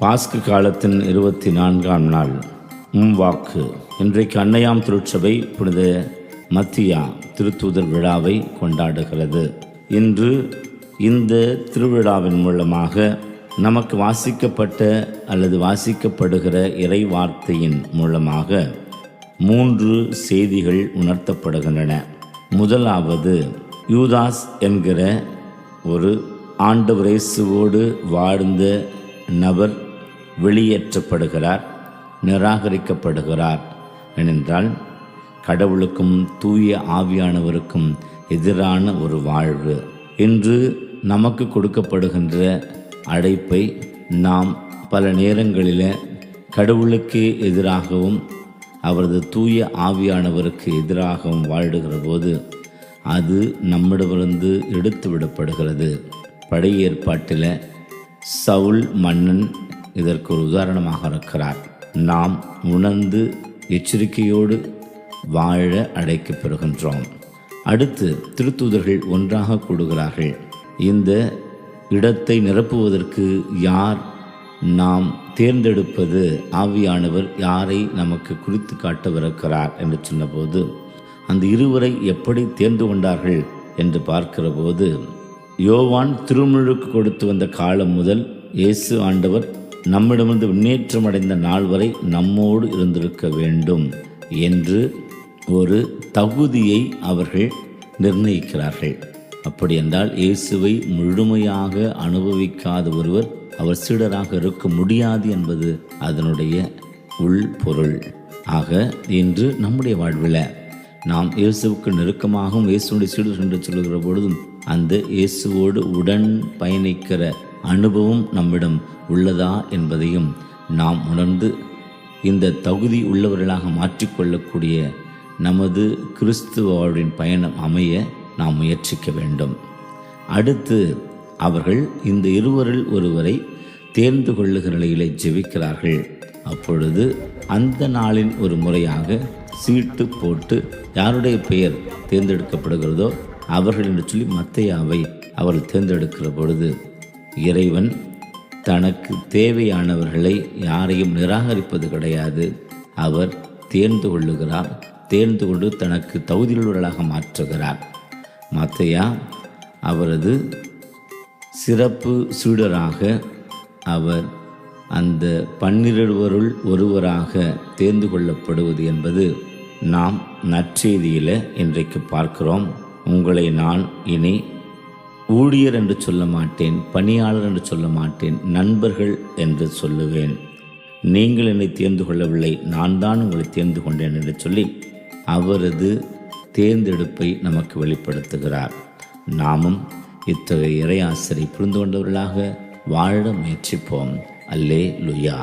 பாஸ்கு காலத்தின் இருபத்தி நான்காம் நாள் மும்வாக்கு இன்றைக்கு அன்னையாம் திருச்சபை புனித மத்தியா திருத்தூதர் விழாவை கொண்டாடுகிறது. இன்று இந்த திருவிழாவின் மூலமாக நமக்கு வாசிக்கப்பட்ட அல்லது வாசிக்கப்படுகிற இறை வார்த்தையின் மூலமாக மூன்று செய்திகள் உணர்த்தப்படுகின்றன. முதலாவது யூதாஸ் என்கிற ஒரு ஆண்டவர் வாழ்ந்த நபர் வெளியேற்றப்படுகிறார் நிராகரிக்கப்படுகிறார் ஏனென்றால் கடவுளுக்கும் தூய ஆவியானவருக்கும் எதிரான ஒரு வாழ்வு. இன்று நமக்கு கொடுக்கப்படுகின்ற அழைப்பை நாம் பல நேரங்களில் கடவுளுக்கு எதிராகவும் அவரது தூய ஆவியானவருக்கு எதிராகவும் வாழுகிற போது அது நம்மிடமிருந்து எடுத்து விடப்படுகிறது பழைய ஏற்பாட்டில் சவுல் மன்னன் இதற்கு ஒரு உதாரணமாக இருக்கிறார். நாம் உணர்ந்து எச்சரிக்கையோடு வாழ அழைக்கப் பெறுகின்றோம் அடுத்து திருத்தூதர்கள் ஒன்றாக கூடுகிறார்கள். இந்த இடத்தை நிரப்புவதற்கு யார் நாம் தேர்ந்தெடுப்பது ஆவியானவர் யாரை நமக்கு குறித்து காட்டவிருக்கிறார் என்று சொன்னபோது அந்த இருவரை எப்படி தேர்ந்து கொண்டார்கள் என்று பார்க்கிற போது யோவான் திருமுழுக்கு கொடுத்து வந்த காலம் முதல் இயேசு ஆண்டவர் நம்மிடமிருந்து முன்னேற்றம் அடைந்த நாள் வரை நம்மோடு இருந்திருக்க வேண்டும் என்று ஒரு தகுதியை அவர்கள் நிர்ணயிக்கிறார்கள். அப்படி என்றால் இயேசுவை முழுமையாக அனுபவிக்காத ஒருவர் அவர் சீடராக இருக்க முடியாது என்பது அதனுடைய உள்பொருள் ஆக இன்று நம்முடைய வாழ்வில் நாம் இயேசுவுக்கு நெருக்கமாகவும் இயேசுடைய சீடர் என்று சொல்லுகிற பொழுதும் அந்த இயேசுவோடு உடன் பயணிக்கிற அனுபவம் நம்மிடம் உள்ளதா என்பதையும் நாம் உணர்ந்து இந்த தகுதி உள்ளவர்களாக மாற்றிக்கொள்ளக்கூடிய நமது கிறிஸ்துவ வாழ்வின் பயணம் அமைய நாம் முயற்சிக்க வேண்டும். அடுத்து அவர்கள் இந்த இருவரில் ஒருவரை தேர்ந்து கொள்ளுகிற நிலையிலே ஜெபிக்கிறார்கள். அப்பொழுது அந்த நாளின் ஒரு முறையாக சீட்டு போட்டு யாருடைய பெயர் தேர்ந்தெடுக்கப்படுகிறதோ அவர்கள் என்று சொல்லி மத்தையாவை அவர்கள் தேர்ந்தெடுக்கிற பொழுது இறைவன் தனக்கு தேவையானவர்களை யாரையும் நிராகரிப்பது கிடையாது. அவர் தேர்ந்து கொள்ளுகிறார். தேர்ந்து கொண்டு தனக்கு தகுதியுள்ளவர்களாக மாற்றுகிறார். மத்தையா அவரது சிறப்பு சீடராக அவர் அந்த பன்னிருவருள் ஒருவராக தேர்ந்து கொள்ளப்படுவது என்பது நாம் நற்செய்தியில் இன்றைக்கு பார்க்கிறோம். உங்களை நான் இனி ஊழியர் என்று சொல்ல மாட்டேன் பணியாளர் என்று சொல்ல மாட்டேன் நண்பர்கள் என்று சொல்லுவேன். நீங்கள் என்னை தேர்ந்து கொள்ளவில்லை நான் தான் உங்களை தேர்ந்து கொண்டேன் என்று சொல்லி அவரது தேர்ந்தெடுப்பை நமக்கு வெளிப்படுத்துகிறார். நாமும் இத்தகைய இறையாசரை புரிந்து கொண்டவர்களாக வாழ முயற்சிப்போம். அல்லே லுயா